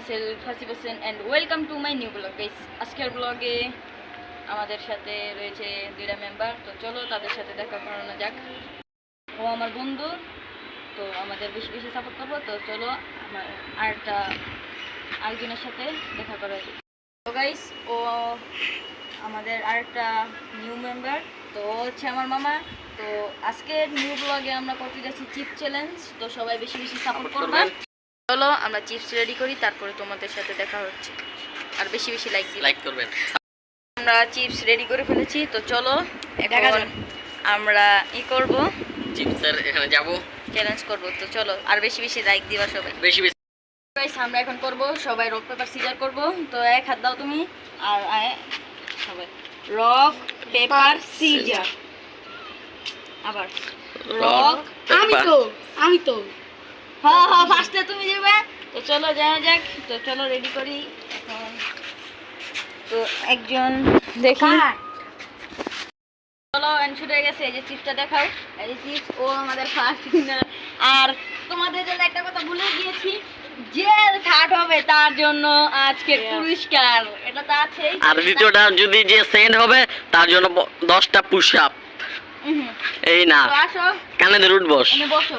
Myself Hasib Hossain and welcome to my new vlog guys আজকের ব্লগে আমাদের সাথে রয়েছে দুইটা মেম্বার তো চলো তাদের সাথে দেখা করানো যাক। ও আমার বন্ধু তো আমাদের বেশি বেশি সাপোর্ট করব তো চলো আমার আরেকটা আরেকজনের সাথে দেখা করা তো গাইস ও আমাদের আরেকটা নিউ মেম্বার তো হচ্ছে আমার মামা। তো আজকের নিউ ব্লগে আমরা করতে যাচ্ছি চিপ চ্যালেঞ্জ তো সবাই বেশি বেশি সাপোর্ট করবে। চলো আমরা চিপস রেডি করি তারপরে তোমাদের সাথে দেখা হচ্ছে। আর বেশি বেশি লাইক দিই লাইক করবেন। আমরা চিপস রেডি করে ফেলেছি তো চলো দেখা এখন যাক। আমরা ই করব। চিপসের এখানে যাব। চ্যালেঞ্জ করব তো চলো আর বেশি বেশি লাইক দিবা সবাই। বেশি বেশি গাইস আমরা এখন করব সবাই রক পেপার সিজার করব। তো এক হাত দাও তুমি আর আয় সবাই। রক পেপার সিজার আবার। রক আমি তো আমি তো। হ্যাঁ হ্যাঁ ফার্স্টে তুমি দেবে। তো চলো যাওয়া যাক। তো চলো রেডি করি। তো একজন দেখি। চলো অ্যান্সার হয়ে গেছে। এই যে চিপসটা দেখাও। এই যে চিপস ও আমাদের ফার্স্ট উইনার আর তোমাদের জন্য একটা কথা ভুলে গিয়েছি। যে থার্ড হবে তার জন্য আজকে পুরস্কার। এটা তো আছেই। আর দ্বিতীয়টা যদি যে সেন্ড হবে তার জন্য দশটা পুশ আপ এই না। আসো। কানে ধরে উঠবস এনে বসো।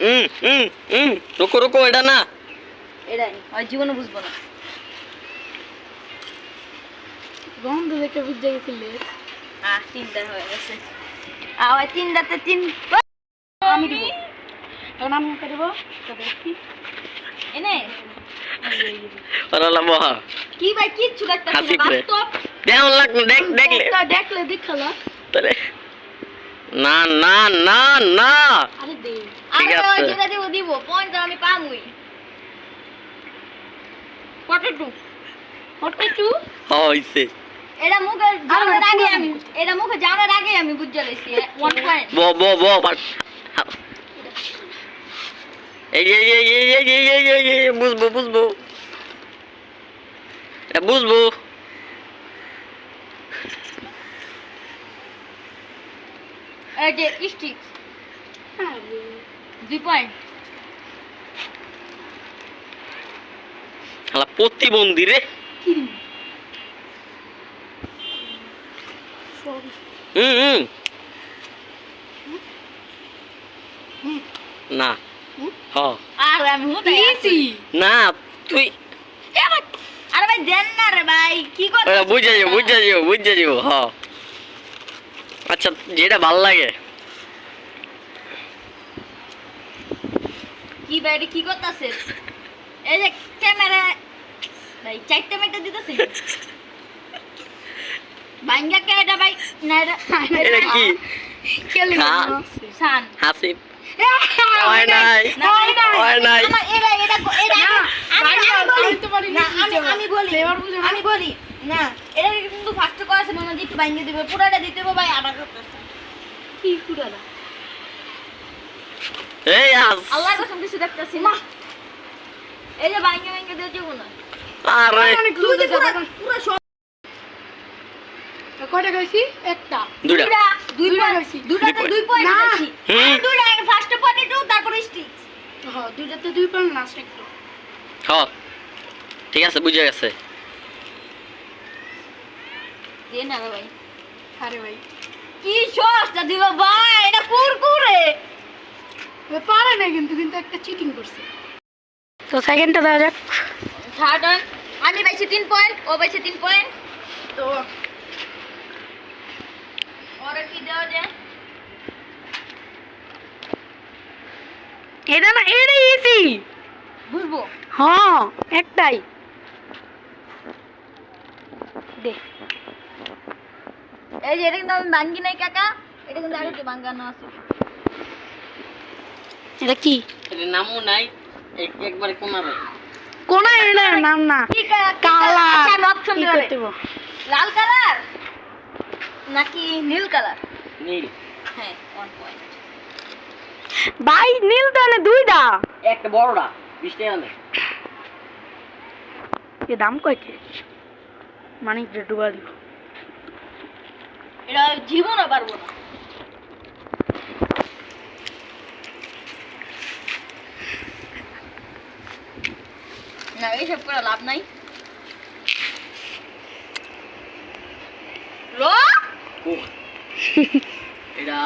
হুম হুম হুম রুকো রুকো এটা না। এটাই হয় জীবনে বুঝব না। গন্ধ দেখে বুঝে গেছিলে? আহ তিনটা হয়ে গেছে। আবার তিনটাতে তিন আমি দিব। এখন আমি ওকে দেবো তো দেখি। এনে। কি ভাই কিচ্ছু দেখতেছি হাসি না করে। বাস্তব। কেমন দেখ দেখলে দেখলে দেখালা তাহলে না না না না ঠিক আছে এটা মুখে এই বুঝব বুঝব এটা বুঝব যে স্টিক দুই পয়েন্ট শালা প্রতিবন্ধী রে হুম না। হ। আর আমি হুতে না তুই আরে ভাই দেন না রে ভাই কি করছ বুঝে যাব বুঝে যাব বুঝে যাব হ। আচ্ছা যেটা ভালো লাগে। কি এটা কি করতেছে? এই যে ক্যামেরা ভাই চারটা মেটা দিতেছে। ভাঙ্গা কে এটা ভাই না এটা এটা কি? খেলে খা। সান হাসিব। হয় নাই। হয় নাই। এটা এটা এটা আমি বলি আমি বলি। না। কিন্তু ফার্স্ট করা আছে মনে একটু ভাঙ্গে দিবে। পুরাটা দিতে হবে ভাই আবার করতেছে। কি পুরালা এই আস আল্লাহর কসম কিছু দেখতেছি না। এই যে ভাঙ্গে ভাঙ্গে দিয়ে যাব না আরে। তুই যে পুরো পুরো পুরো সব কয়টা খাইছি? একটা। দুইটা। দুইটা দুই দুইটা পয়েন্ট দুই পয়েন্ট। দুইটা ফার্স্ট পয়েন্ট তারপরে হ্যাঁ দুইটাতে দুই লাস্ট একটা। ঠিক আছে বুঝে গেছে। দিয়ে না ভাই। আরে ভাই। কি সস্তা দিল ভাই? এটা কুরকুরে পারে না কিন্তু কিন্তু একটা চিটিং করছে। তো সেকেন্ডটা দেওয়া যাক। থার্ড আমি পাইছি তিন পয়েন্ট ও পাইছে তিন পয়েন্ট তো ওরা কি দেওয়া যায়? এটা না এটা ইজি বুঝব। হ্যাঁ একটাই। দে। এই যে এটা কিন্তু আমি ভাঙ্গি নাই কাকা। এটা কিন্তু আগে ভাঙ্গানো আছে। এটা কি? এটা নামও নাই এক- একবারে কমাবে কোন এটা নাম না। কি কা- কালা কা- আচ্ছা, কি? লাল কালার? নাকি নীল কালার? নীল। হ্যাঁ ওয়ান পয়েন্ট ভাই নীল তো না দুইটা। একটা বড়টা বিশ টাকা নেই এ দাম কয়কে মানে ডুবা দিব। এটা জীবনও পারব না। না এইসব করে লাভ নাই। এটা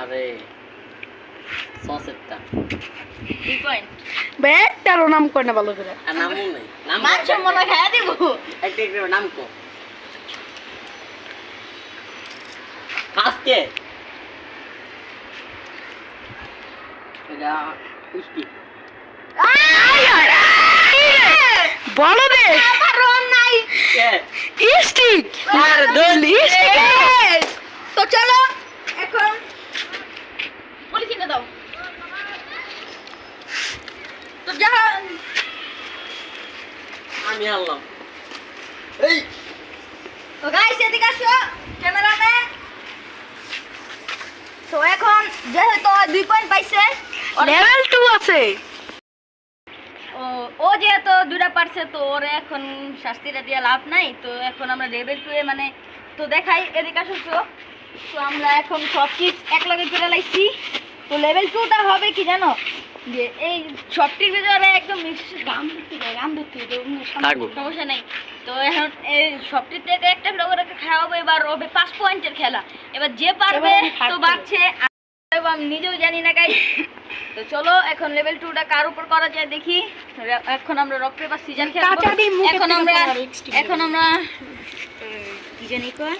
আরে সসেরটা। দুই পয়েন্ট নাম করে না ভালো করে? নামও নেই। নাম মাংস মনে খাইয়া দিব। একটা একটা নাম কো ফার্স্টে এটা মিষ্টি বলো দে আমার রং নাই কে স্টিক আর দোল Yes! তো চলো এখন পলিথিনে দাও। তো যা। আমি আনলাম। এই তো গাইস এদিকে আসো ক্যামেরাম্যান তো এখন যেহেতু দুই পয়েন্ট পাইছে লেভেল টু আছে। ও যেহেতু দুটা পারছে তো ওর এখন শাস্তিটা দিয়ে লাভ নাই। তো এখন আমরা লেভেল টু এ মানে তো দেখাই এদিকে আসো তো। আমরা এখন সব কিছু এক লগে করে লাইছি। তো লেভেল টুটা হবে কি জানো? যে এই সবটির ভিতরে একদম মিক্স গান ধরতে দেয় গান ধরতে সমস্যা নাই। তো এখন এই সবটির থেকে একটা ফ্লেভারকে খাওয়াবো এবার হবে পাঁচ পয়েন্টের খেলা। এবার যে পারবে তো। বাড়ছে আমি নিজেও জানি না গাই তো চলো এখন লেভেল টুটা কার উপর করা যায় দেখি। এখন আমরা রক পেপার সিজন খেলব। মুখের এখন আমরা এখন আমরা কি জানি কয়?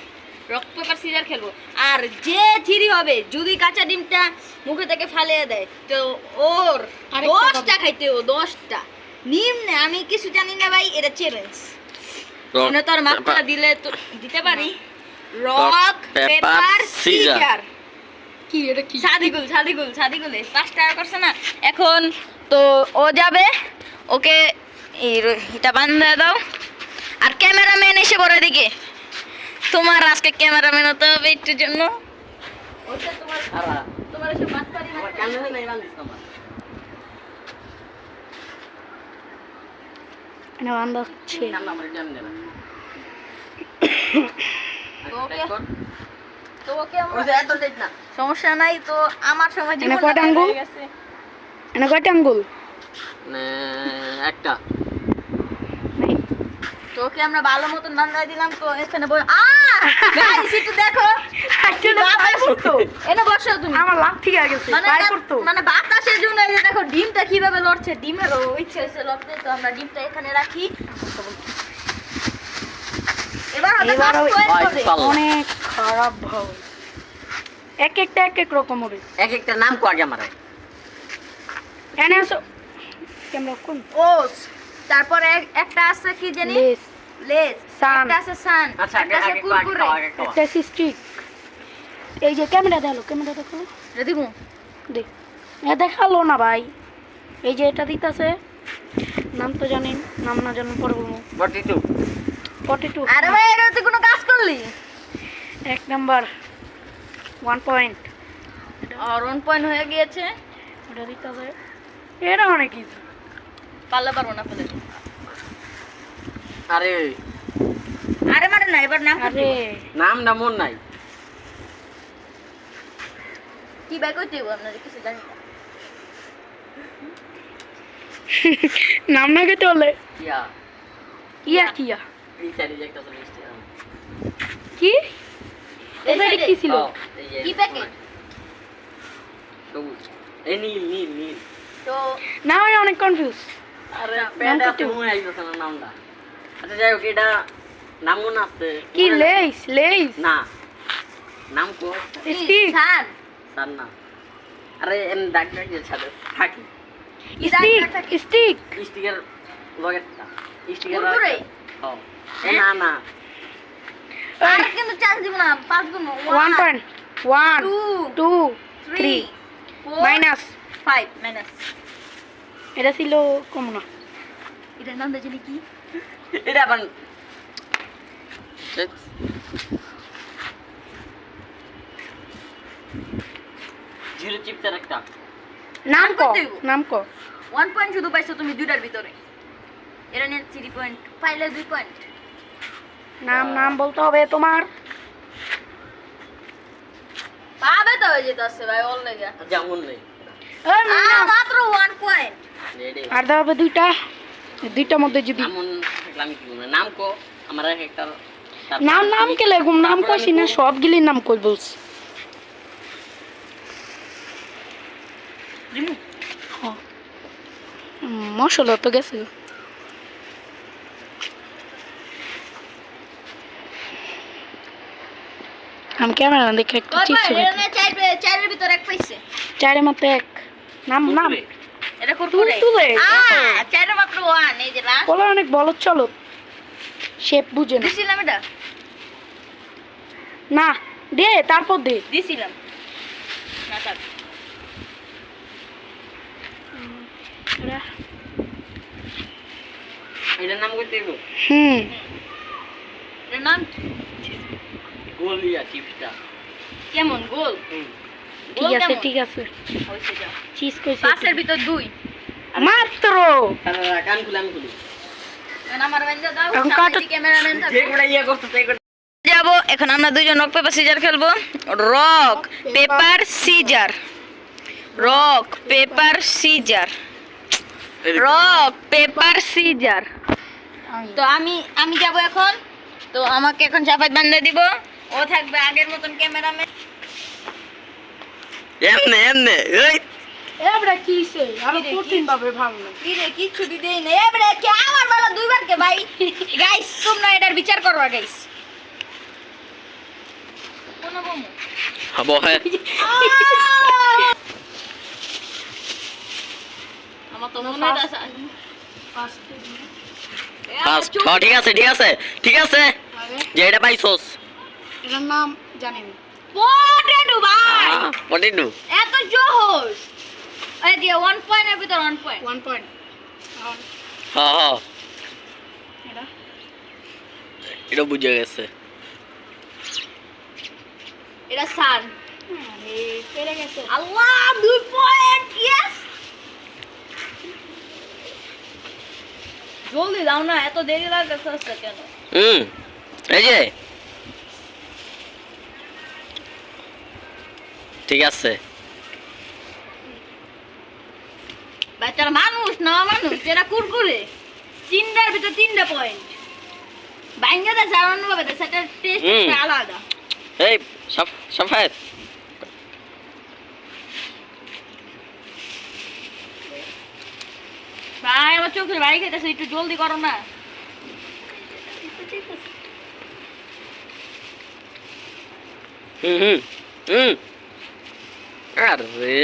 রক পেপার সিজার খেলব। আর যে থ্রি হবে যদি কাঁচা ডিমটা মুখে থেকে ফালিয়ে দেয় তো ওর দশটা খাইতে ও দশটা। নিম্নে আমি কিছু জানি না ভাই এটা চ্যালেঞ্জ তো আর মাত্রা দিলে তো দিতে পারি। Rock paper. সিজার। কি এটা কি? সাদিকুলে পাঁচ টাকা করছে না। এখন তো ও যাবে ওকে এটা বান্ধা দাও। আর ক্যামেরাম্যান এসে পড়ে দিকে তোমার আজকে ক্যামেরাম্যান হতে হবে একটুর জন্য। সমস্যা নাই তো আমার সময় কয়টা আঙ্গুল? হয়ে এটা কয়টা আঙ্গুল? মানে একটা। তো ওকে আমরা ভালো মতন বান্ধাই দিলাম তো এখানে বল আ! দেখো। এনে বসো তুমি। আমার লাভ ঠিক আছে মানে মানে বাতাসের জন্য এই দেখো ডিমটা কীভাবে লড়ছে ডিমের ইচ্ছে হচ্ছে লড়তে তো আমরা ডিমটা এখানে রাখি। এবার হবে এবার পাঁচ হবে- point ভাই, হবে। চলো। অনেক খারাপ ভাব। এক একটা এক এক রকম হবে। এক একটা নাম কো আগে আমার। এনে আসো। ক্যামেরা কোন? ওস তারপরে একটা আছে কি জানি? লেস সান। একটা আছে সান আচ্ছা আগে একটা আছে আগে কো, আগে কুরকুরে খাও, আগে খাও। একটা স্টিক এই যে ক্যামেরা দেখো ক্যামেরা দেখো। রেদিমু দেখ এ দেখাল না ভাই। এই যে এটা দিতেছে নাম তো জানেন নাম না জানেন পরে বলব। Forty two. ফর্টি টু আরে ভাই এটা তুই কোনো কাজ করলি? এক নাম্বার। ওয়ান পয়েন্ট আর ওয়ান পয়েন্ট হয়ে গিয়েছে। ওটা দিতেছে। এটা অনেক কিছু পারলে পারব না ফেলে আরে। আরে মানে না এবার নাম আরে। নাম না মন নাই। কি বাই করতে হইব আপনাদের কিছু জানি না। নাম না খেতে হলে কিয়া? কিয়া। কি? কি ছিল কি প্যাকেট সবুজ। এই নীল নীল নীল। তো না আমি অনেক কনফিউজ আরে নাম প্যান্ট তো মনে আইতেছে না নামটা। আচ্ছা যাই হোক এটা নাম মনে আছে। কি লেস লেস না। নাম কো স্টিক। সান তার না। আরে এম ডাক ডাক যে ছাড়ে। থাকি। Stick stick. স্টিকার লগেরটা স্টিকার কুরকুরে? হ্যাঁ না না। আর কিন্তু চান্স দিব না পাঁচ গুণ। One point one two two three three four minus five minus এটা ছিল কম না এটার নাম জানি কি? এটা আবার জিরো চিপসের একটা। নাম ক। নাম ক। ওয়ান পয়েন্ট শুধু পাইছো তুমি দুইটার ভিতরে। এটা নিয়ে থ্রি পয়েন্ট পাইলে দুই পয়েন্ট নাম নাম বলতে হবে তোমার। পাবে তো হয়ে যেতে ভাই অল লেগে। যেমন নেই। নাম। মাত্র ওয়ান পয়েন্ট আর দেওয়া হবে দুইটা। দুইটার মধ্যে যদি এমন থাকলে আমি কি বলব নাম কো আমার এক একটা নাম নাম কে লেগুম নাম কইছি না সবগুলির নাম কই বলছি। মশলা তো গেছে। আমি ক্যামেরা দেখে একটা চিপস চারের ভিতরে এক পাইছে। চারে মাত্র এক। নাম নাম। এটা কুরকুরে? আহ, চারে মাত্র ওয়ান এই যে লাস্ট বলে অনেক বলো চলো। শেপ বুঝে না। দিছিলাম এটা? না দে তারপর দে। দিছিলাম। না থাক। এটার নাম দিব হুম। এটার নাম? গোলিয়া চিপসটা। কেমন গোল? ঠিক আছে ঠিক আছে। চিজ কইছে পাঁচের ভিতর দুই। মাত্র! তারা কান খুলে আমি খুলি। ইয়ে যাব এখন আমরা দুইজন রক পেপার সিজার খেলব। Rock paper scissor rock paper scissor rock paper scissor তো আমি আমি যাব এখন। তো আমাকে এখন চাপাত বান্ধে দিব। ও থাকবে আগের মতন ক্যামেরাম্যান এমনে এমনে এই। এবড়া কিছে আরও কি কঠিন ভাবে ভাঙলো কি কিচ্ছু দিতেই নেই। এবারে কি আমার বেলা দুইবার কে ভাই? গাইস তোমরা এটার বিচার করবা গাইস কোন বমু। হব হ্যাঁ। আমার তো মনে হয় ফার্স্ট হ্যাঁ ঠিক আছে ঠিক আছে ঠিক আছে। যে এটা পাইছোস। এটার নাম জানি না পটেটো ভাই পটেটো এত জোহস এই দিয়ে ওয়ান পয়েন্ট এর ভিতর ওয়ান পয়েন্ট ওয়ান পয়েন্ট হ্যাঁ হ্যাঁ এটা। বুঝে গেছে। এটা সান। পেরে গেছে। আল্লাহ দুই পয়েন্ট ইয়েস জলদি দাও না এত দেরি লাগতেছে কেন? হুম এই যে। ঠিক আছে। মানুষ না মানুষ এরা কুরকুরে। তিনটার ভিতর তিনটা পয়েন্ট সেটার টেস্ট আলাদা। এই সাফ সাফায়েত। ভাই আমার চোখের বাড়ি খেতেছে একটু জলদি করো না। হুম হুম হুম। আরে।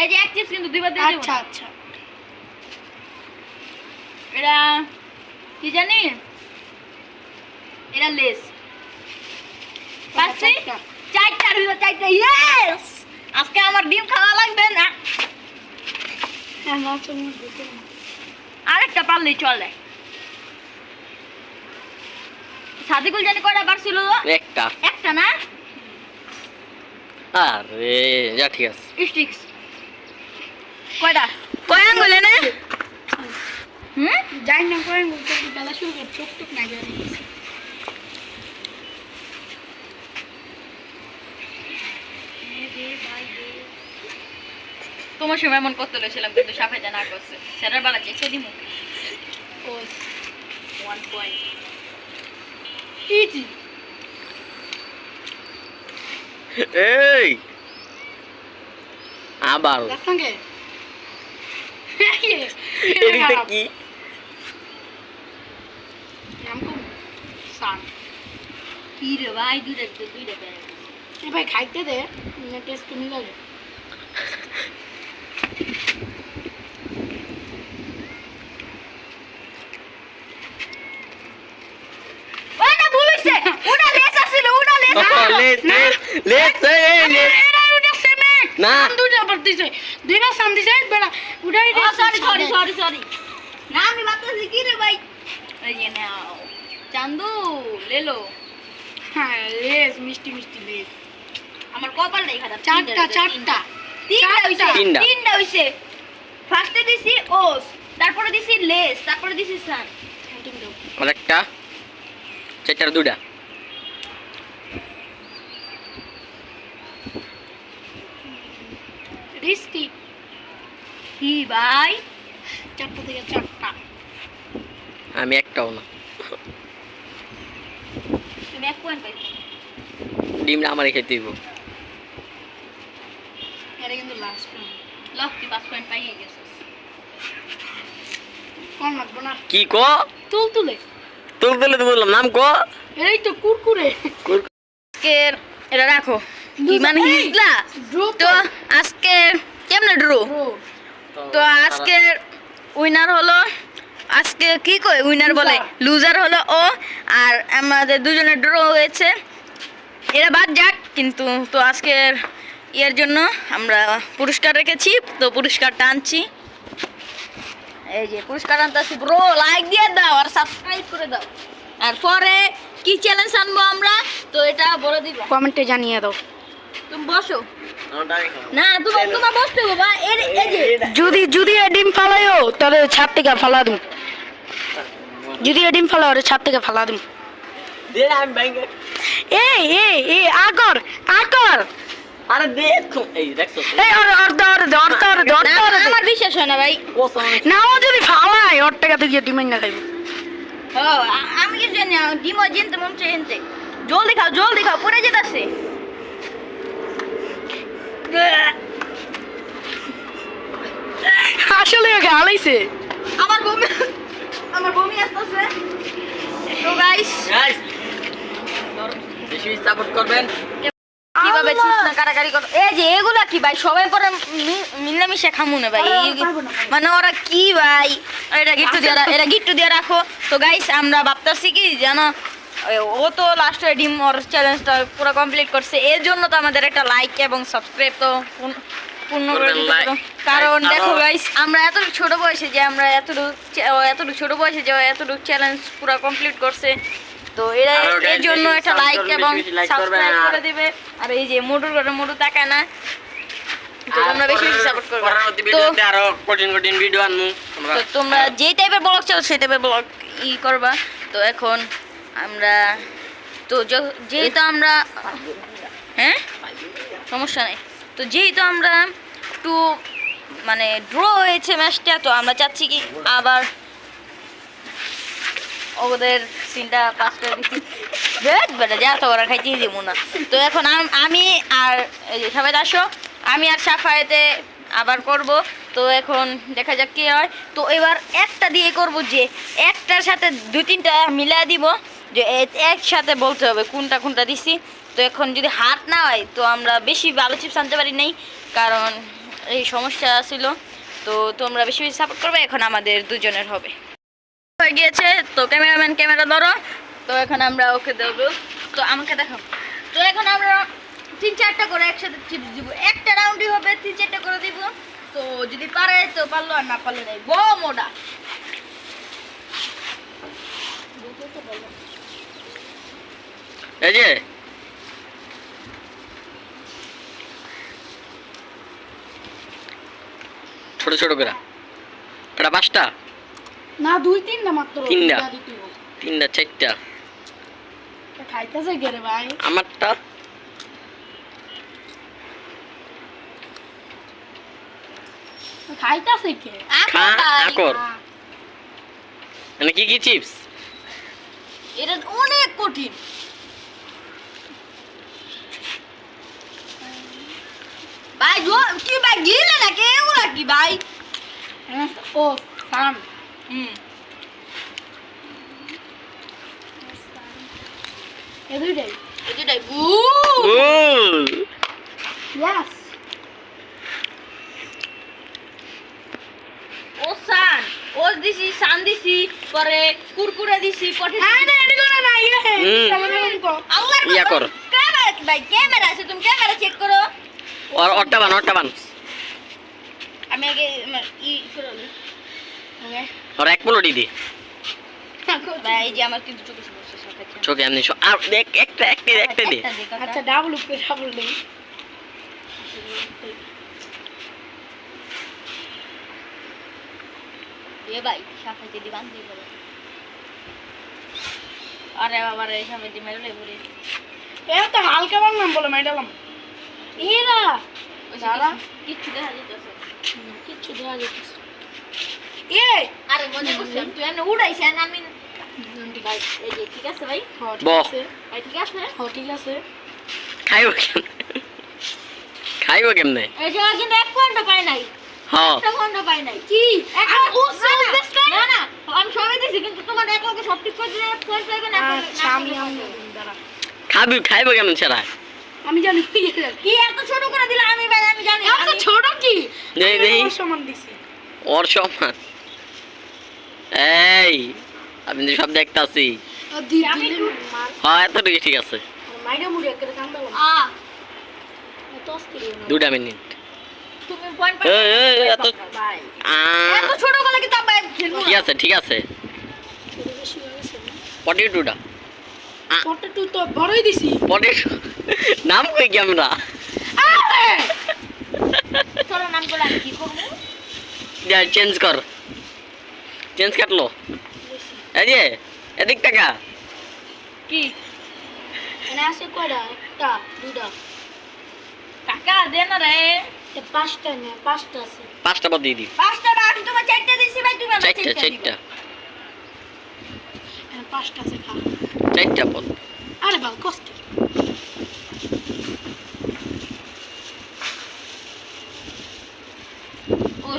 এই যে এক চিপস কিন্তু দুইবার দিয়ে আচ্ছা আচ্ছা। এটা কি জানি? এটা লেস। পাচ্ছি চারটা। চারটার ভিতর চারটা। ইয়েস আজকে আমার ডিম খাওয়া লাগবে না। হ্যাঁ। আরেকটা পারলেই চলে। সাদিকুল জানি কয়টা পারছিল একটা। একটা না? আরে যা ঠিক আছে। স্টিক্স কয়টা? কয় আঙ্গুলে না হুম? জানি না করে বলতে গেলা শুরু করে চোখ টুক না গেলে তোমার সময় এমন করতে লইছিলাম কিন্তু সাফাইতে না করছে। সেটার বেলা চেষ্টা দিমু। ওয়ান পয়েন্ট এই! আবার। এদিকটা কি? কি রে ভাই দুইটা দুইটা প্যারা এ ভাই খাইতে দে টেস্ট কেমন লাগে ওই না ভুল হইছে ওটা লেস না দুইটা আবার দিছে। দুইবার সাম দিছে বেড়া ওটা সরি সরি সরি সরি না আমি ভাবতেছি কি রে ভাই? এই যে নাও। চান্দু লেলো হ্যাঁ লেস মিষ্টি মিষ্টি লেস আমার কপালটাই খারাপ চারটা চারটা। তিনটা। হইছে। তিনটা। তিনটা হইছে। ফার্স্টে দিছি ওস তারপরে দিছি লেস তারপরে দিছি সান। আরেকটা চারটার দুটা রিস্কি কি ভাই? চারটা থেকে চারটা। আমি একটাও না। তুমি এক পয়েন্ট ডিমটা আমারই খেতে দিব এটা কিন্তু লাস্ট ল তুই পাঁচ পয়েন্ট পাইয়ে গেছিস কম লাগবে না। কি ক? তুল তুলে তোর দিলে তো বললাম নাম ক? এই তো কুরকুরে। আজকে এটা রাখো। কি মানে হিজলা তো আজকে কেমনে ড্রো তো আজকে উইনার হলো আজকে কি কই উইনার বলে লুজার হলো ও আর আমাদের দুজনের ড্র হয়েছে এরা বাদ যাক কিন্তু তো আজকের ইয়ের জন্য আমরা পুরস্কার রেখেছি তো পুরস্কারটা আনছি এই যে পুরস্কার আনতেছি ব্রো লাইক দিয়ে দাও আর সাবস্ক্রাইব করে দাও আর পরে কি চ্যালেঞ্জ আনব আমরা তো এটা বলে দিব কমেন্টে জানিয়ে দাও তুমি বসো। না তোমার তোমার বসতে বাবা এই এই যে যদি যদি ডিম ফালাইও তাহলে ছাদ থেকে ফালা দিম। যদি ডিম ফালাও ছাদ থেকে ফালা দিম। এই এই এই আগর আগর। আরে দেখো এই দেখছ? এই ওর ওর দর দর দর দর দর আমার বিশ্বাস হয় না ভাই। না ও যদি ফালায় ওর টাকা থেকে ডিম না খাইব। ও আমি কি জানি ডিমো জিনতে মন চাই এনতে। জলদি খাও জলদি খাও পড়ে যেতেছে। আসলে ওকে হালাইছে আমার বমি আমার বমি আসতেছে। তো গাইস বেশি সাপোর্ট করবেন। কীভাবে চিপস না করো এই যে এগুলা কি ভাই? সবাই পরে মিলামিশা খামু না ভাই। মানে ওরা কি ভাই? এটা গিট্টু দিয়ে রা- এটা গিট্টু দিয়ে রাখো। তো গাইস আমরা ভাবতেছি কি জানো ও তো লাস্টে ডিম ওর চ্যালেঞ্জটা পুরো কমপ্লিট করছে। এর জন্য তো আমাদের একটা লাইক এবং সাবস্ক্রাইব তো পূর্ণ- করে। কারণ দেখো গাইস আমরা এতটুকু ছোট বয়সে যে আমরা এতটুকু এতটুকু ছোট বয়সে যে এতটুকু চ্যালেঞ্জ পুরো কমপ্লিট করছে। তো এরা এর জন্য একটা লাইক এবং সাবস্ক্রাইব করে দিবে। আর এই যে মোটর করে মোটর তাকায় না। তো তোমরা বেশি বেশি সাপোর্ট করবে। পরবর্তী তো ভিডিওতে আরও কঠিন কঠিন ভিডিও আনব তোমরা যে টাইপের ব্লগ চাও সেই টাইপের ব্লগ ই করবা। তো এখন আমরা, তো যেহেতু আমরা হ্যাঁ? সমস্যা নেই। তো যেহেতু আমরা একটু মানে ড্র হয়েছে ম্যাচটা তো আমরা চাচ্ছি কি আবার ওদের সিনটা পাস করে দিচ্ছি বেশ, বেটা, যা তো ওরা খাইতেই দিব না। তো এখন আমি আর সবাই আসো, আমি আর সাফায়েতে আবার করব। তো এখন দেখা যাক কি হয়। তো এবার একটা দিয়ে করব যে, একটার সাথে দু তিনটা মিলা দিব। যে একসাথে বলতে হবে কোনটা কোনটা দিছি। তো এখন যদি হাত না হয়, তো আমরা বেশি ভালো চিপস আনতে পারি নাই, কারণ এই সমস্যা ছিল। তো তোমরা বেশি বেশি সাপোর্ট করবে, এখন আমাদের দুজনের হবে। হয়ে গিয়েছে, তো ক্যামেরাম্যান, ক্যামেরা ধরো। তো এখন আমরা ওকে দেবো। তো আমাকে দেখো। তো এখন আমরা তিন চারটা করে একসাথে চিপস দিব। একটা রাউন্ডই হবে, তিন চারটা করে দিব। তো যদি পারে, তো পারল, আর না পারলে নাই। বড় মোটা এই যে। ছোট ছোট করে। এটা পাঁচটা? না দুই তিনটা মাত্র তিনটা। তিনটা চারটা? খাইতেছে ভাই? আমারটা? খাইতেছে কে? খা আকর মানে কি কি চিপস? এটা অনেক কঠিন। ভাই জো- কি ভাই গিলে এগুলা কি ভাই? ও হুম। এটাই বু Ooh. ইয়েস। ও সান। ও দিছি সান দিছি পরে কুরকুরে দিছি পরে হ্যাঁ না এটা করে না ইয়ে হুম। সালাম কো আল্লাহর ইয়া কসম, ক্যামেরা ভাই ক্যামেরা আছে তুমি ক্যামেরা চেক করো। ওর ওরটা বান ওরটা বান। আমি আগে ই করে নিই। ওকে। ওর এক পোলটি দি ভাই যে আমার কিন্তু চোখে সমস্যা সব চোখে এমনি শো- আর দেখ একটা একটা একটা দে। একটা দে। আচ্ছা ডাবল উপরে ডাবল ভাই বান্ধি করে। আরে বাবা রে সাফাই দি মেরলে পুরি এ তো হালকা বাংলাম বলে মাইডালাম এরা দাদা কিচ্ছু দেখা যেতেছে কিচ্ছু দেওয়া যেতেছে এ! আরে মনে করছেন তুই এমনি উড়াইছেন আমি ভাই এই যে ঠিক আছে ভাই? ঠিক আছে। ঠিক আছে? ঠিক আছে। খাইব কেমনে? খাইব কেমনে? এই যে কিন্তু এক ঘণ্টা পাই নাই। ঘণ্টা পাই নাই। কি? এক না, না, সব দেখতে না না। আমি সবাই দিছি কিন্তু তোমার এক লোকে সব ঠিক করে দিলে ফোন পাইবে না আচ্ছা আমি আমি দাঁড়া। খাবি খাইব কেমন ছাড়া? আমি জানি। কি এত ছোট করে দিলে আমি ভাই আমি জানি এত ছোট কি? দেই দেই সমান দিছি। ওর সমান। এই আমি তো সব দেখতাছি। হ্যাঁ এতটুকু ঠিক আছে। মাইডা মুড়ি একটা আ। এত অস্থির না দুটা মিনিট। এত আ, এত ঠিক আছে ঠিক আছে। পটেটো তো বড়ই দিছি। পটি নাম কই কি আমরা? আরে! তোর নাম আমি কি করব? চেঞ্জ কর। চেঞ্জ কাটলো? এই যে এদিক টাকা কি? এনে আছে কয়টা একটা দুটা টাকা দে না রে। পাঁচটা না পাঁচটা আছে। পাঁচটা পদ দিয়ে দিই পাঁচটা না আমি তোমার চারটে দিছি ভাই তুমি আমার চারটা চারটা এনে পাঁচটা আছে খা। চারটা পদ আরে বাল কষ্ট।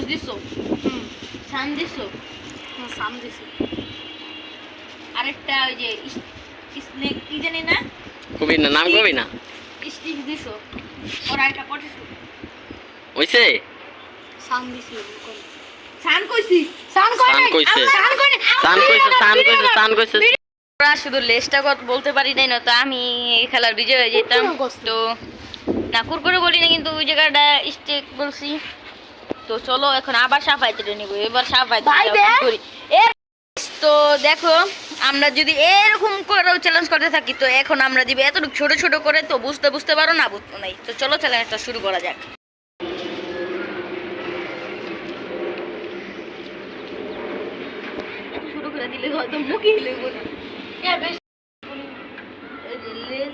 ওস দিছো? হুম। সান দিছো? না সাম দিছি। আরেকটা ওই যে স্নেক কি জানি না? কবি না নাম কবি না? স্টিক দিছো। ওর একটা পটেটো হইছে? সাম দিছি সান কইছি সান কই সান কইছে। সান কই সান কইছে সান কইছে সান কইছে। আমরা শুধু লেসটা কথা বলতে পারি নাই না তো আমি এই খেলার বিজয় হয়ে যেতাম। তো না কুরকুরে বলি না কিন্তু ওই জায়গাটা স্টেক বলছি। তো চলো এখন আবার সাফাইতে নিব এবার। করি। তো দেখো আমরা যদি এরকম করেও চ্যালেঞ্জ করতে থাকি তো এখন আমরা দিব এতটুকু ছোট ছোট করে তো বুঝতে বুঝতে পারো না বুঝতে নাই। তো চলো চ্যালেঞ্জটা শুরু করা যাক। শুরু করে দিলে হয়তো মুখে হিলে বলি এ বেশ এই যে লেস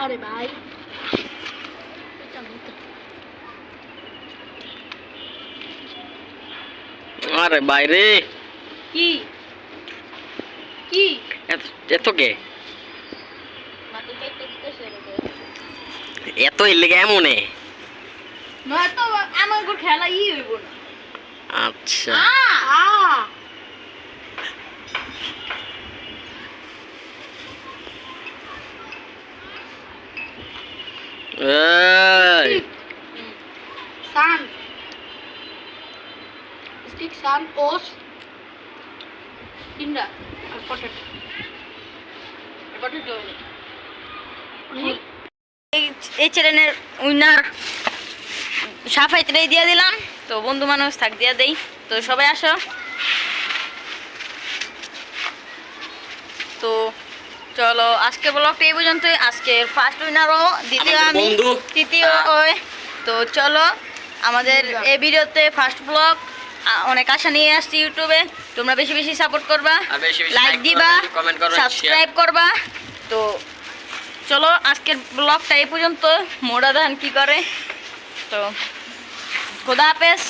আরে ভাই আরে বাইরে। কি? কি? এত এত কে? এত এলে এমনে? নয়তো আমার খেলা ই হইব না। আচ্ছা। আ! এই। সান। স্টিক সান ওস তিনটা আর পটেটো পটেটো এই এই চ্যানেলের উইনার সাফাইতে দিয়ে দিলাম। তো বন্ধু মানুষ থাক দিয়া দেই। তো সবাই আসো। তো চলো আজকে ব্লগটা এই পর্যন্ত আজকে ফার্স্ট উইনারও দ্বিতীয় আমি তৃতীয় ওই। তো চলো আমাদের এই ভিডিওতে ফার্স্ট ব্লগ অনেক আশা নিয়ে আসছি ইউটিউবে। তোমরা বেশি বেশি সাপোর্ট করবা। লাইক দিবা সাবস্ক্রাইব করবা তো চলো আজকের ব্লগটা এই পর্যন্ত। মোড়া ধান কি করে? তো খোদা হাফেজ।